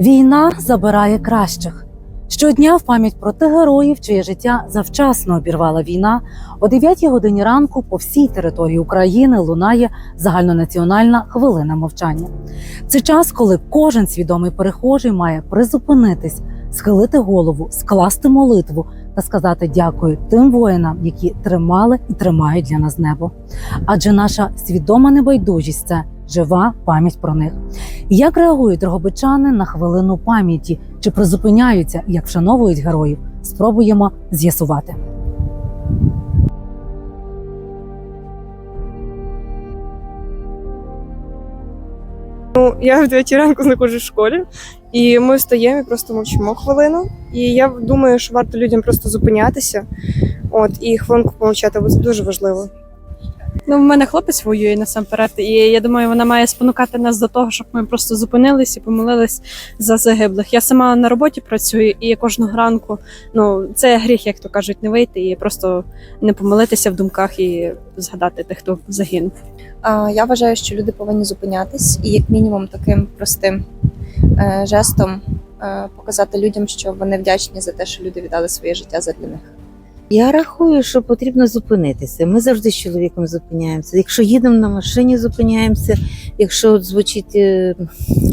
Війна забирає кращих. Щодня в пам'ять про тих героїв, чиє життя завчасно обірвала війна, о 9 годині ранку по всій території України лунає загальнонаціональна хвилина мовчання. Це час, коли кожен свідомий перехожий має призупинитись, схилити голову, скласти молитву та сказати дякую тим воїнам, які тримали і тримають для нас небо. Адже наша свідома небайдужість це жива пам'ять про них. Як реагують дрогобичани на хвилину пам'яті? Чи призупиняються, як вшановують героїв? Спробуємо з'ясувати. Ну, я в 9 ранку знаходжусь в школі, і ми встаємо і просто мовчимо хвилину. І я думаю, що варто людям просто зупинятися. От і хвилинку помовчати, дуже важливо. Ну, в мене хлопець воює насамперед, і я думаю, вона має спонукати нас до того, щоб ми просто зупинились і помолились за загиблих. Я сама на роботі працюю, і кожного ранку ну це гріх, як то кажуть, не вийти і просто не помолитися в думках і згадати тих, хто загинув. Я вважаю, що люди повинні зупинятись і як мінімум таким простим е, жестом е, показати людям, що вони вдячні за те, що люди віддали своє життя задля них. Я рахую, що потрібно зупинитися. Ми завжди з чоловіком зупиняємося. Якщо їдемо на машині, зупиняємося. Якщо от звучить е,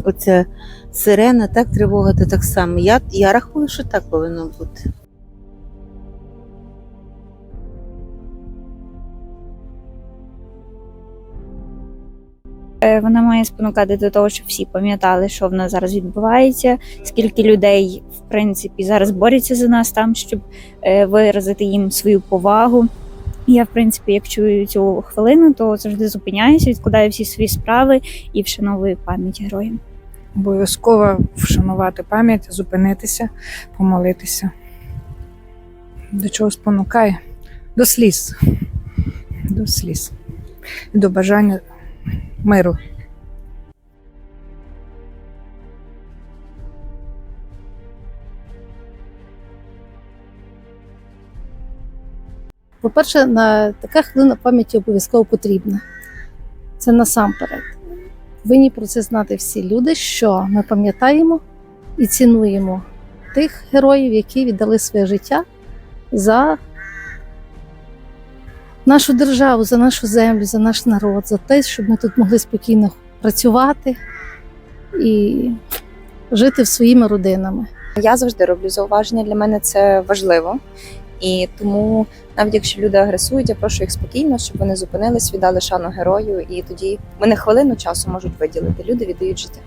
оця сирена, так тривога, то так само. Я, я рахую, що так повинно бути. Вона має спонукати до того, щоб всі пам'ятали, що в нас зараз відбувається, скільки людей в принципі зараз борються за нас там, щоб е, виразити їм свою повагу. Я, в принципі, як чую цю хвилину, то завжди зупиняюся, відкладаю всі свої справи і вшановую пам'ять героям. обов'язково вшанувати пам'ять, зупинитися, помолитися. До чого спонукає? До сліз. До сліз. До бажання миру. По-перше, на така хвилина пам'яті обов'язково потрібна. Це насамперед. Повинні про це знати всі люди, що ми пам'ятаємо і цінуємо тих героїв, які віддали своє життя за нашу державу, за нашу землю, за наш народ, за те, щоб ми тут могли спокійно працювати і жити своїми родинами. Я завжди роблю зауваження. Для мене це важливо. І тому, навіть якщо люди агресують, я прошу їх спокійно, щоб вони зупинились, віддали шану герою, і тоді вони хвилину часу можуть виділити. Люди віддають життя.